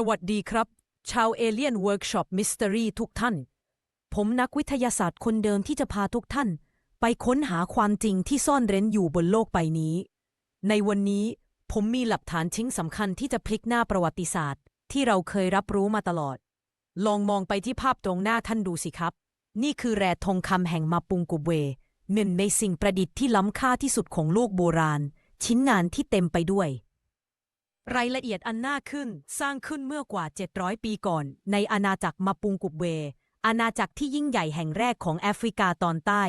สวัสดีครับ ชาวเอเลียนเวิร์กช็อปมิส t ต r y ทุกท่าน ผมนักวิทยาศาสตร์คนเดิมที่จะพาทุกท่าน ไปค้นหาความจริงที่ซ่อนเร้นอยู่บนโลกใบนี้ ในวันนี้ผมมีหลักฐานชิ้นสำคัญที่จะพลิกหน้าประวัติศาสตร์ ที่เราเคยรับรู้มาตลอด ลองมองไปที่ภาพตรงหน้าท่านดูสิครับ นี่คือแร่ทองคำแห่งมาปุงกุบเวหนึ่งในสิ่งประดิษฐ์ที่ล้ำค่าที่สุดของโลกโบราณ ชิ้นงานที่เต็มไปด้วย รายละเอียดอันน่าขึ้นสร้างขึ้นเมื่อกว่า 700 ปีก่อน ในอาณาจักรมาปุงกุบเว อาณาจักรที่ยิ่งใหญ่แห่งแรกของแอฟริกาตอนใต้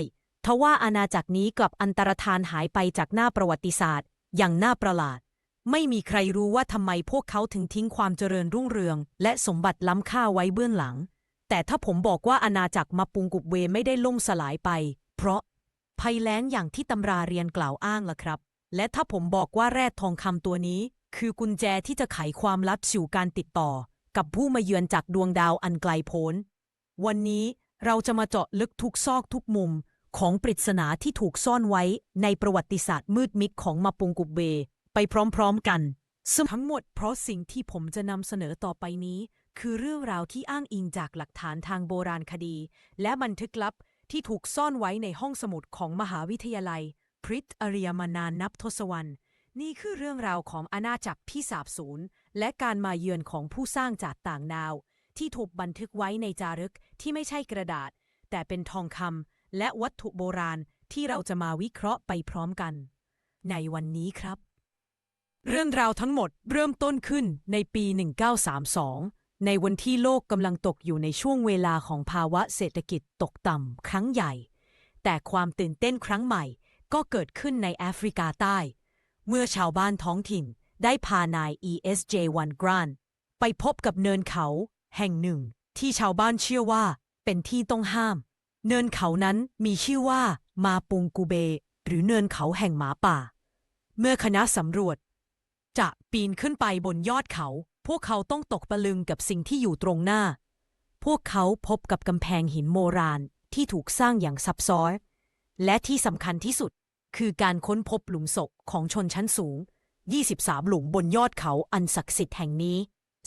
ทว่าอาณาจักรนี้กลับอันตรธานหายไปจากหน้าประวัติศาสตร์ อย่างน่าประหลาด ไม่มีใครรู้ว่าทำไมพวกเขาถึงทิ้งความเจริญรุ่งเรือง และสมบัติล้ำค่าไว้เบื้องหลัง แต่ถ้าผมบอกว่าอาณาจักรมาปุงกุบเวไม่ได้ล่มสลายไป เพราะภัยแล้งอย่างที่ตำราเรียนกล่าวอ้างล่ะครับ และถ้าผมบอกว่าแร่ทองคำตัวนี้ คือกุญแจที่จะไขความลับสู่การติดต่อ กับผู้มาเยือนจากดวงดาวอันไกลโพ้น วันนี้เราจะมาเจาะลึกทุกซอกทุกมุมของปริศนาที่ถูกซ่อนไว้ในประวัติศาสตร์มืดมิดของมาปุงกุบเบ ไปพร้อมๆกัน ซึ่งทั้งหมดเพราะสิ่งที่ผมจะนำเสนอต่อไปนี้ คือเรื่องราวที่อ้างอิงจากหลักฐานทางโบราณคดี และบันทึกลับที่ถูกซ่อนไว้ในห้องสมุดของมหาวิทยาลัย พริตอริยมานานนับทศวรรษ นี่คือเรื่องราวของอาณาจักรที่สาบสูญและการมาเยือนของผู้สร้างจากต่างดาว ที่ถูกบันทึกไว้ในจารึกที่ไม่ใช่กระดาษ แต่เป็นทองคำและวัตถุโบราณที่เราจะมาวิเคราะห์ไปพร้อมกัน ในวันนี้ครับ เรื่องราวทั้งหมดเริ่มต้นขึ้นในปี 1932 ในวันที่โลกกำลังตกอยู่ในช่วงเวลาของภาวะเศรษฐกิจตกต่ำครั้งใหญ่ แต่ความตื่นเต้นครั้งใหม่ก็เกิดขึ้นในแอฟริกาใต้ เมื่อชาวบ้านท้องถิ่นได้พานาย ESJ1 Grant ไปพบกับเนินเขาแห่งหนึ่ง ที่ชาวบ้านเชื่อว่าเป็นที่ต้องห้าม เนินเขานั้นมีชื่อว่ามาปุงกูเบ หรือเนินเขาแห่งหมาป่า เมื่อคณะสำรวจ จะปีนขึ้นไปบนยอดเขา พวกเขาต้องตกตะลึงกับสิ่งที่อยู่ตรงหน้า พวกเขาพบกับกำแพงหินโบราณที่ถูกสร้างอย่างซับซ้อนและที่สำคัญที่สุด คือการค้นพบหลุมศพของชนชั้นสูง 23 หลุมบนยอดเขาอันศักดิ์สิทธิ์แห่งนี้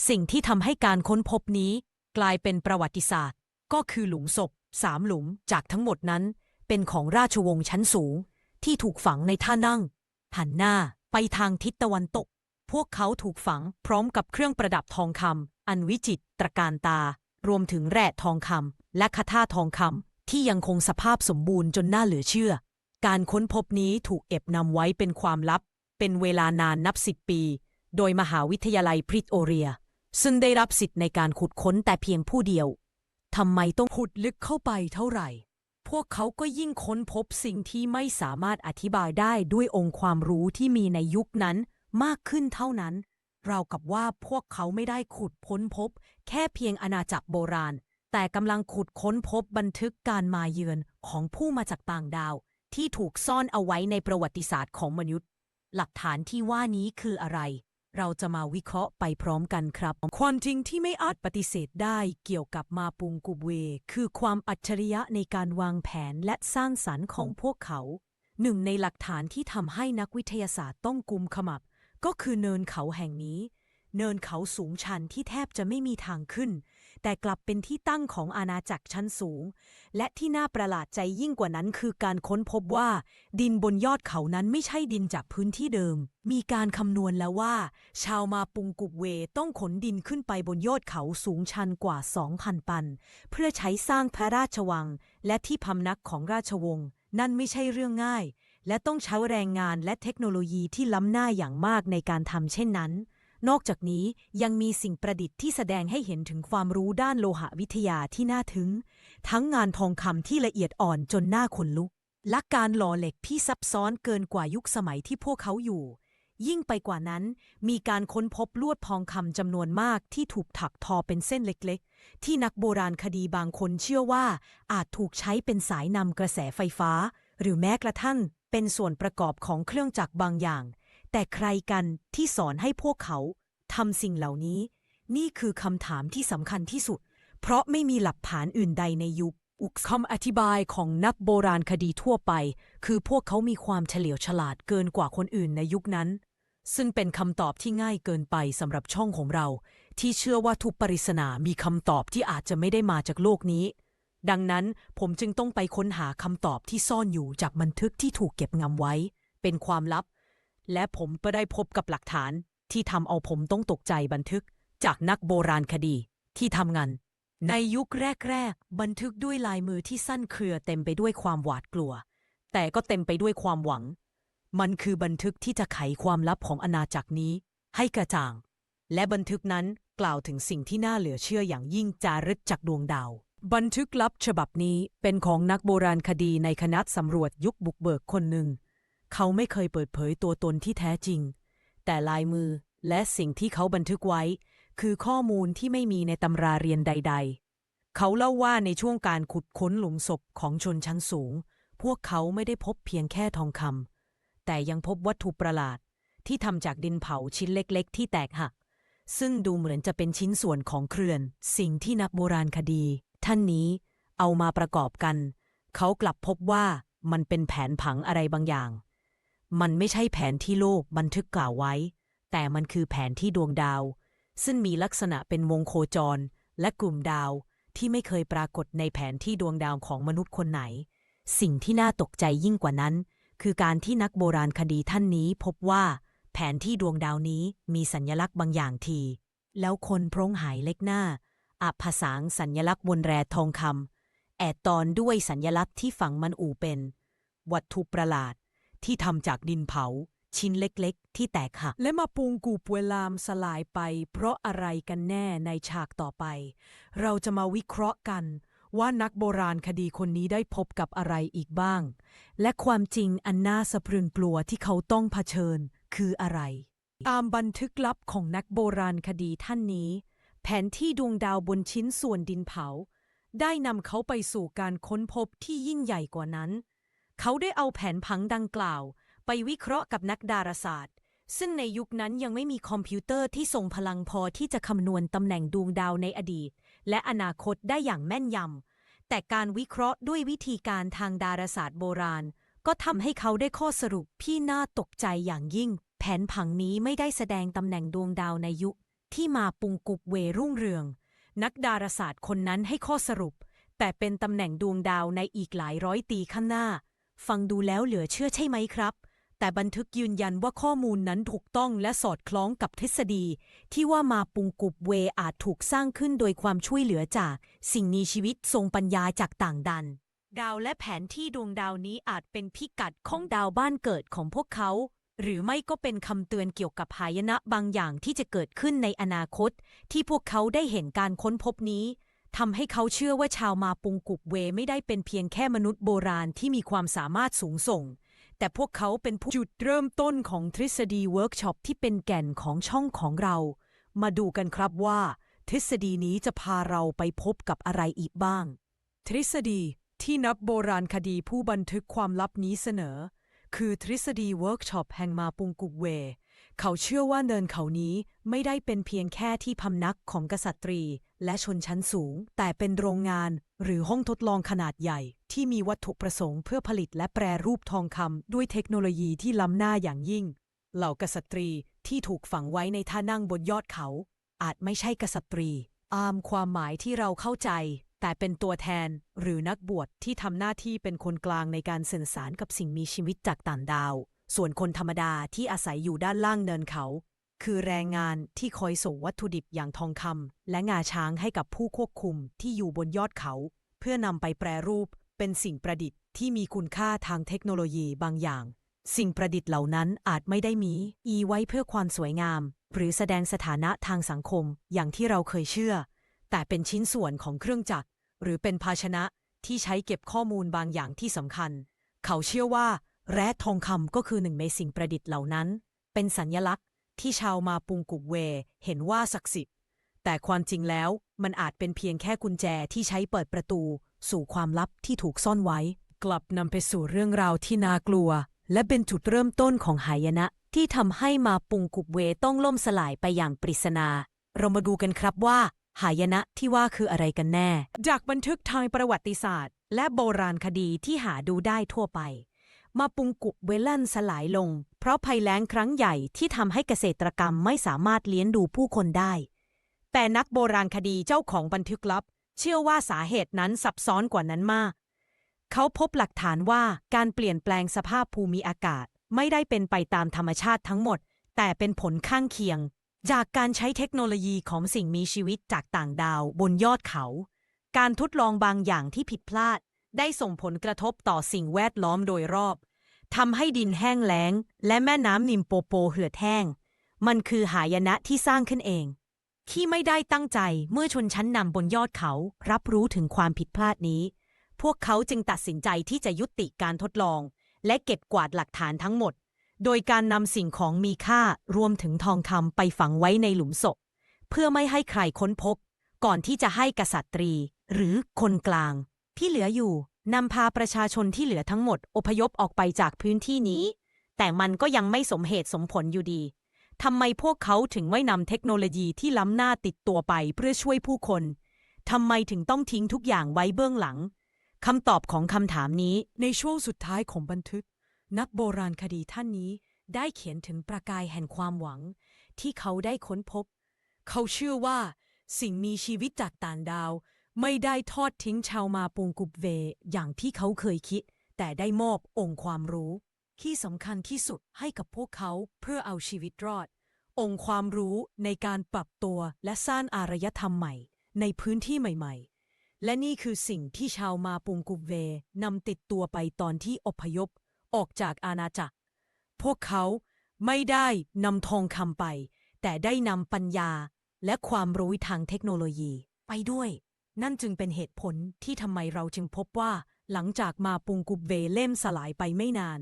สิ่งที่ทำให้การค้นพบนี้ กลายเป็นประวัติศาสตร์ ก็คือหลุมศพสามหลุมจากทั้งหมดนั้น เป็นของราชวงศ์ชั้นสูง ที่ถูกฝังในท่านั่งหันหน้าไปทางทิศตะวันตก พวกเขาถูกฝังพร้อมกับเครื่องประดับทองคำอันวิจิตรการตา รวมถึงแร่ทองคำและคาถาทองคำที่ยังคงสภาพสมบูรณ์จนน่าเหลือเชื่อ การค้นพบนี้ถูกเก็บนำไว้เป็นความลับ เป็นเวลานานนับสิบปี โดยมหาวิทยาลัยพริตโอเรีย ซึ่งได้รับสิทธิ์ในการขุดค้นแต่เพียงผู้เดียวทำไมต้องขุดลึกเข้าไปเท่าไหร่ พวกเขาก็ยิ่งค้นพบสิ่งที่ไม่สามารถอธิบายได้ด้วยองค์ความรู้ที่มีในยุคนั้นมากขึ้นเท่านั้น เรากับว่าพวกเขาไม่ได้ขุดค้นพบ แค่เพียงอาณาจักรโบราณ แต่กำลังขุดค้นพบบันทึกการมาเยือนของผู้มาจากต่างดาว ที่ถูกซ่อนเอาไว้ในประวัติศาสตร์ของมนุษย์ หลักฐานที่ว่านี้คืออะไร เราจะมาวิเคราะห์ไปพร้อมกันครับ ความจริงที่ไม่อาจปฏิเสธได้เกี่ยวกับมาปุงกุบเว คือความอัจฉริยะในการวางแผนและสร้างสรรค์ของพวกเขา หนึ่งในหลักฐานที่ทำให้นักวิทยาศาสตร์ต้องกุมขมับ ก็คือเนินเขาแห่งนี้ เนินเขาสูงชันที่แทบจะไม่มีทางขึ้น แต่กลับเป็นที่ตั้งของอาณาจักรชั้นสูง และที่น่าประหลาดใจยิ่งกว่านั้นคือการค้นพบว่า ดินบนยอดเขานั้นไม่ใช่ดินจากพื้นที่เดิม มีการคำนวณแล้วว่า ชาวมาปุงกุบเวต้องขนดินขึ้นไปบนยอดเขาสูงชันกว่า 2,000 ปัน เพื่อใช้สร้างพระราชวัง และที่พำนักของราชวงศ์นั่นไม่ใช่เรื่องง่าย และต้องใช้แรงงานและเทคโนโลยีที่ล้ำหน้าอย่างมากในการทำเช่นนั้น นอกจากนี้ยังมีสิ่งประดิษฐ์ที่แสดงให้เห็นถึงความรู้ด้านโลหะวิทยาที่น่าถึงทั้งงานทองคำที่ละเอียดอ่อนจนน่าขนลุก และการหล่อเหล็กที่ซับซ้อนเกินกว่ายุคสมัยที่พวกเขาอยู่ ยิ่งไปกว่านั้น มีการค้นพบลวดทองคำจำนวนมากที่ถูกถักทอเป็นเส้นเล็กๆ ที่นักโบราณคดีบางคนเชื่อว่า อาจถูกใช้เป็นสายนำกระแสไฟฟ้า หรือแม้กระทั่งเป็นส่วนประกอบของเครื่องจักรบางอย่าง แต่ใครกันที่สอนให้พวกเขาทำสิ่งเหล่านี้ นี่คือคำถามที่สำคัญที่สุด เพราะไม่มีหลักฐานอื่นใดในยุคอุกคำอธิบายของนักโบราณคดีทั่วไป คือพวกเขามีความเฉลียวฉลาดเกินกว่าคนอื่นในยุคนั้น ซึ่งเป็นคำตอบที่ง่ายเกินไปสำหรับช่องของเรา ที่เชื่อว่าทุกปริศนามีคำตอบที่อาจจะไม่ได้มาจากโลกนี้ ดังนั้นผมจึงต้องไปค้นหาคำตอบที่ซ่อนอยู่จากบันทึกที่ถูกเก็บงำไว้ เป็นความลับ และผมก็ได้พบกับหลักฐานที่ทำเอาผมต้องตกใจบันทึกจากนักโบราณคดีที่ทำงาน ในยุคแรก ๆ บันทึกด้วยลายมือที่สั้นเครือเต็มไปด้วยความหวาดกลัว แต่ก็เต็มไปด้วยความหวัง มันคือบันทึกที่จะไขความลับของอาณาจักรนี้ให้กระจ่าง และบันทึกนั้นกล่าวถึงสิ่งที่น่าเหลือเชื่ออย่างยิ่งจารึกจากดวงดาว บันทึกลับฉบับนี้เป็นของนักโบราณคดีในคณะสำรวจยุคบุกเบิกคนหนึ่ง เขาไม่เคยเปิดเผยตัวตนที่แท้จริง แต่ลายมือและสิ่งที่เขาบันทึกไว้ คือข้อมูลที่ไม่มีในตำราเรียนใด ๆ เขาเล่าว่าในช่วงการขุดค้นหลุมศพของชนชั้นสูง พวกเขาไม่ได้พบเพียงแค่ทองคำแต่ยังพบวัตถุประหลาดที่ทำจากดินเผาชิ้นเล็กๆ ที่แตกหัก ซึ่งดูเหมือนจะเป็นชิ้นส่วนของเครื่อน สิ่งที่นักโบราณคดี ท่านนี้เอามาประกอบกัน เขากลับพบว่ามันเป็นแผนผังอะไรบางอย่าง มันไม่ใช่แผนที่โลกบันทึกกล่าวไว้ แต่มันคือแผนที่ดวงดาว ซึ่งมีลักษณะเป็นวงโคจร และกลุ่มดาวที่ไม่เคยปรากฏในแผนที่ดวงดาวของมนุษย์คนไหน สิ่งที่น่าตกใจยิ่งกว่านั้น คือการที่นักโบราณคดีท่านนี้พบว่า แผนที่ดวงดาวนี้มีสัญลักษณ์บางอย่างที แล้วคนพร้งหายเล็กหน้าอับผสางสัญลักษณ์บนแรทองคำแอดตอนด้วยสัญลักษณ์ที่ฝังมันอู่เป็น วัตถุประหลาด ที่ทำจากดินเผา ชิ้นเล็กๆ ที่แตกหัก และมาปุงกูปเวลามสลายไป เพราะอะไรกันแน่ในฉากต่อไป เราจะมาวิเคราะห์กันว่านักโบราณคดีคนนี้ได้พบกับอะไรอีกบ้าง และความจริงอันน่าสะพรึงกลัวที่เขาต้องเผชิญคืออะไร ตามบันทึกลับของนักโบราณคดีท่านนี้ แผนที่ดวงดาวบนชิ้นส่วนดินเผา ได้นำเขาไปสู่การค้นพบที่ยิ่งใหญ่กว่านั้น เขาได้เอาแผนผังดังกล่าว ไปวิเคราะห์กับนักดาราศาสตร์ ซึ่งในยุคนั้นยังไม่มีคอมพิวเตอร์ที่ทรงพลังพอที่จะคำนวณตำแหน่งดวงดาวในอดีต และอนาคตได้อย่างแม่นยำแต่การวิเคราะห์ด้วยวิธีการทางดาราศาสตร์โบราณ ก็ทำให้เขาได้ข้อสรุปที่น่าตกใจอย่างยิ่ง แผนผังนี้ไม่ได้แสดงตำแหน่งดวงดาวในยุค ที่มาปุงกุบเวรุ่งเรือง นักดาราศาสตร์คนนั้นให้ข้อสรุป แต่เป็นตำแหน่งดวงดาวในอีกหลายร้อยปีข้างหน้า ฟังดูแล้วเหลือเชื่อใช่ไหมครับ แต่บันทึกยืนยันว่าข้อมูลนั้นถูกต้องและสอดคล้องกับทฤษฎี ที่ว่ามาปุงกุบเวอาจถูกสร้างขึ้นโดยความช่วยเหลือจาก สิ่งมีชีวิตทรงปัญญาจากต่างดัน ดาวและแผนที่ดวงดาวนี้อาจเป็นพิกัดของดาวบ้านเกิดของพวกเขา หรือไม่ก็เป็นคำเตือนเกี่ยวกับหายนะบางอย่างที่จะเกิดขึ้นในอนาคต ที่พวกเขาได้เห็นการค้นพบนี้ ทำให้เขาเชื่อว่าชาวมาปุงกุบเวไม่ได้เป็นเพียงแค่มนุษย์โบราณที่มีความสามารถสูงส่ง แต่พวกเขาเป็นผู้จุดเริ่มต้นของทฤษฎีเวิร์กช็อปที่เป็นแก่นของช่องของเรา มาดูกันครับว่า ทฤษฎีนี้จะพาเราไปพบกับอะไรอีกบ้าง ทฤษฎีที่นักโบราณคดีผู้บันทึกความลับนี้เสนอ คือทฤษฎีเวิร์กช็อปแห่งมาปุงกุกเว เขาเชื่อว่าเนินเขานี้ไม่ได้เป็นเพียงแค่ที่พำนักของกษัตริย์และชนชั้นสูง แต่เป็นโรงงานหรือห้องทดลองขนาดใหญ่ ที่มีวัตถุประสงค์เพื่อผลิตและแปรรูปทองคำด้วยเทคโนโลยีที่ล้ำหน้าอย่างยิ่ง เหล่ากษัตริย์ที่ถูกฝังไว้ในท่านั่งบนยอดเขา อาจไม่ใช่กษัตริย์ตามความหมายที่เราเข้าใจ แต่เป็นตัวแทนหรือนักบวชที่ทำหน้าที่เป็นคนกลางในการสื่อสารกับสิ่งมีชีวิตจากต่างดาว ส่วนคนธรรมดาที่อาศัยอยู่ด้านล่างเนินเขา คือแรงงานที่คอยส่งวัตถุดิบอย่างทองคำและงาช้างให้กับผู้ควบคุมที่อยู่บนยอดเขา เพื่อนำไปแปรรูปเป็นสิ่งประดิษฐ์ที่มีคุณค่าทางเทคโนโลยีบางอย่าง สิ่งประดิษฐ์เหล่านั้นอาจไม่ได้มี อีไว้เพื่อความสวยงาม หรือแสดงสถานะทางสังคมอย่างที่เราเคยเชื่อ แต่เป็นชิ้นส่วนของเครื่องจักร หรือเป็นภาชนะที่ใช้เก็บข้อมูลบางอย่างที่สำคัญ เขาเชื่อว่า แร่ทองคำก็คือหนึ่งในสิ่งประดิษฐ์เหล่านั้น เป็นสัญญลักษณ์ที่ชาวมาปุงกุบเวเห็นว่าศักดิ์สิทธิ์ แต่ความจริงแล้วมันอาจเป็นเพียงแค่กุญแจที่ใช้เปิดประตู สู่ความลับที่ถูกซ่อนไว้ กลับนำไปสู่เรื่องราวที่น่ากลัว และเป็นจุดเริ่มต้นของหายนะ ที่ทำให้มาปุงกุบเวต้องล่มสลายไปอย่างปริศนา เรามาดูกันครับว่า หายนะที่ว่าคืออะไรกันแน่ จากบันทึกทางประวัติศาสตร์ และโบราณคดีที่หาดูได้ทั่วไป มาปุงกุบเวลันสลายลง เพราะภัยแล้งครั้งใหญ่ที่ทำให้เกษตรกรรมไม่สามารถเลี้ยงดูผู้คนได้ แต่นักโบราณคดีเจ้าของบันทึกลับ เชื่อว่าสาเหตุนั้นซับซ้อนกว่านั้นมาก เขาพบหลักฐานว่าการเปลี่ยนแปลงสภาพภูมิอากาศไม่ได้เป็นไปตามธรรมชาติทั้งหมด แต่เป็นผลข้างเคียง จากการใช้เทคโนโลยีของสิ่งมีชีวิตจากต่างดาวบนยอดเขา การทดลองบางอย่างที่ผิดพลาด ได้ส่งผลกระทบต่อสิ่งแวดล้อมโดยรอบทำให้ดินแห้งแล้ง และแม่น้ำนิมโปโปเหือดแห้ง มันคือหายนะที่สร้างขึ้นเอง ที่ไม่ได้ตั้งใจเมื่อชนชั้นนำบนยอดเขา รับรู้ถึงความผิดพลาดนี้ พวกเขาจึงตัดสินใจที่จะยุติการทดลอง และเก็บกวาดหลักฐานทั้งหมด โดยการนำสิ่งของมีค่ารวมถึงทองคำไปฝังไว้ในหลุมศพ เพื่อไม่ให้ใครค้นพบ ก่อนที่จะให้กษัตรี หรือคนกลาง ที่เหลืออยู่นำพาประชาชนที่เหลือทั้งหมดอพยพออกไปจากพื้นที่นี้ แต่มันก็ยังไม่สมเหตุสมผลอยู่ดีทำไมพวกเขาถึงไม่นำเทคโนโลยีที่ล้ำหน้าติดตัวไปเพื่อช่วยผู้คนทำไมถึงต้องทิ้งทุกอย่างไว้เบื้องหลังคำตอบของคำถามนี้ในช่วงสุดท้ายของบันทึก นักโบราณคดีท่านนี้ได้เขียนถึงประกายแห่งความหวัง ที่เขาได้ค้นพบ เขาเชื่อว่าสิ่งมีชีวิตจากต่างดาว ไม่ได้ทอดทิ้งชาวมาปุงกุบเวอย่างที่เขาเคยคิด แต่ได้มอบองค์ความรู้ ที่สำคัญที่สุดให้กับพวกเขาเพื่อเอาชีวิตรอด องค์ความรู้ในการปรับตัวและสร้างอารยธรรมใหม่ ในพื้นที่ใหม่ ๆ และนี่คือสิ่งที่ชาวมาปุงกุบเวนำติดตัวไปตอนที่อพยพ ออกจากอาณาจักร พวกเขาไม่ได้นำทองคำไป แต่ได้นำปัญญาและความรู้ทางเทคโนโลยีไปด้วย นั่นจึงเป็นเหตุผลที่ทำไมเราจึงพบว่า หลังจากมาปุงกุบเวเล่มสลายไปไม่นาน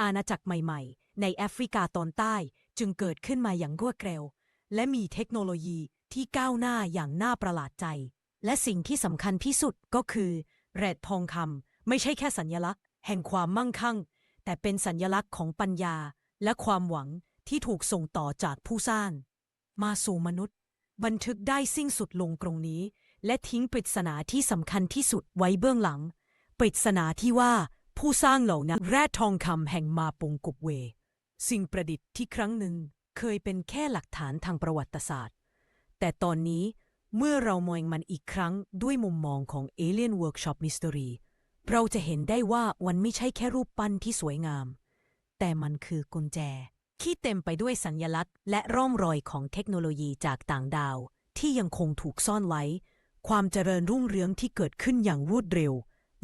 อาณาจักรใหม่ๆ ในแอฟริกาตอนใต้จึงเกิดขึ้นมาอย่างรวดเร็ว และมีเทคโนโลยีที่ก้าวหน้าอย่างน่าประหลาดใจ และสิ่งที่สำคัญที่สุดก็คือแรดทองคำไม่ใช่แค่สัญลักษณ์ แห่งความมั่งคั่ง แต่เป็นสัญลักษณ์ของปัญญา และความหวังที่ถูกส่งต่อจากผู้สร้าง มาสู่มนุษย์ บันทึกได้สิ้นสุดลงตรงนี้ และทิ้งปริศนาที่สำคัญที่สุดไว้เบื้องหลัง ปริศนาที่ว่าผู้สร้างเหล่านั้นแร่ทองคำแห่งมาปงกุบเว สิ่งประดิษฐ์ที่ครั้งหนึ่งเคยเป็นแค่หลักฐานทางประวัติศาสตร์ แต่ตอนนี้เมื่อเรามองมันอีกครั้งด้วยมุมมองของ Alien Workshop Mystery เราจะเห็นได้ว่ามันไม่ใช่แค่รูปปั้นที่สวยงาม แต่มันคือกุญแจ ที่เต็มไปด้วยสัญญลักษณ์ และร่องรอยของเทคโนโลยีจากต่างดาว ที่ยังคงถูกซ่อนไว้ ความเจริญรุ่งเรืองที่เกิดขึ้นอย่างรวดเร็ว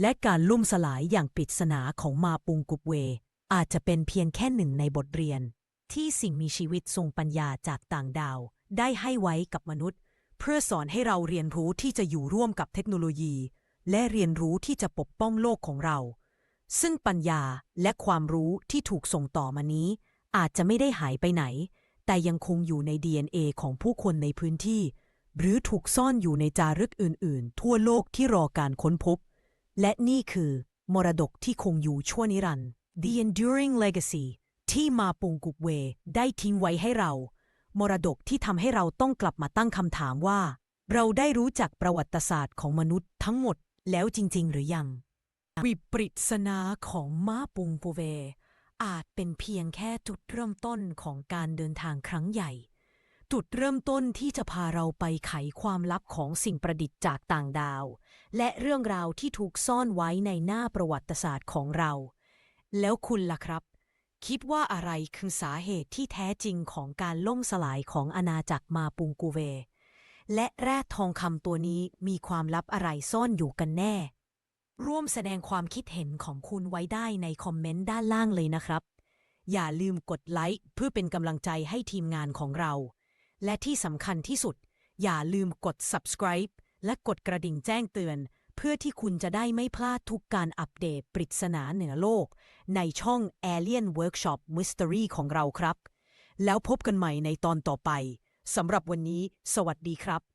และการล่มสลายอย่างปริศนาของมาปุงกุบเว อาจจะเป็นเพียงแค่หนึ่งในบทเรียน ที่สิ่งมีชีวิตทรงปัญญาจากต่างดาว ได้ให้ไว้กับมนุษย์ เพื่อสอนให้เราเรียนรู้ที่จะอยู่ร่วมกับเทคโนโลยี และเรียนรู้ที่จะปกป้องโลกของเรา ซึ่งปัญญาและความรู้ที่ถูกส่งต่อมานี้ อาจจะไม่ได้หายไปไหน แต่ยังคงอยู่ใน DNA ของผู้คนในพื้นที่ หรือถูกซ่อนอยู่ในจารึกอื่น ๆ ทั่วโลกที่รอการค้นพบ และนี่คือ มรดกที่คงอยู่ชั่วนิรันดร์ The Enduring Legacy ที่มาปุงกุบเวได้ทิ้งไว้ให้เรา มรดกที่ทำให้เราต้องกลับมาตั้งคำถามว่า เราได้รู้จักประวัติศาสตร์ของมนุษย์ทั้งหมดแล้วจริง ๆ หรือยัง วิปริศนาของมาปุงปูเว อาจเป็นเพียงแค่จุดเริ่มต้นของการเดินทางครั้งใหญ่ จุดเริ่มต้นที่จะพาเราไปไขความลับของสิ่งประดิษฐ์จากต่างดาว และเรื่องราวที่ถูกซ่อนไว้ในหน้าประวัติศาสตร์ของเรา แล้วคุณล่ะครับ คิดว่าอะไรคือสาเหตุที่แท้จริงของการล่มสลายของอาณาจักรมาปุงกูเว และแร่ทองคำตัวนี้มีความลับอะไรซ่อนอยู่กันแน่ ร่วมแสดงความคิดเห็นของคุณไว้ได้ในคอมเมนต์ด้านล่างเลยนะครับอย่าลืมกดไลค์เพื่อเป็นกำลังใจให้ทีมงานของเรา และที่สำคัญที่สุด อย่าลืมกด subscribe และกดกระดิ่งแจ้งเตือน เพื่อที่คุณจะได้ไม่พลาดทุกการอัปเดตปริศนาเหนือโลก ในช่อง Alien Workshop Mystery ของเราครับ แล้วพบกันใหม่ในตอนต่อไปสำหรับวันนี้ สวัสดีครับ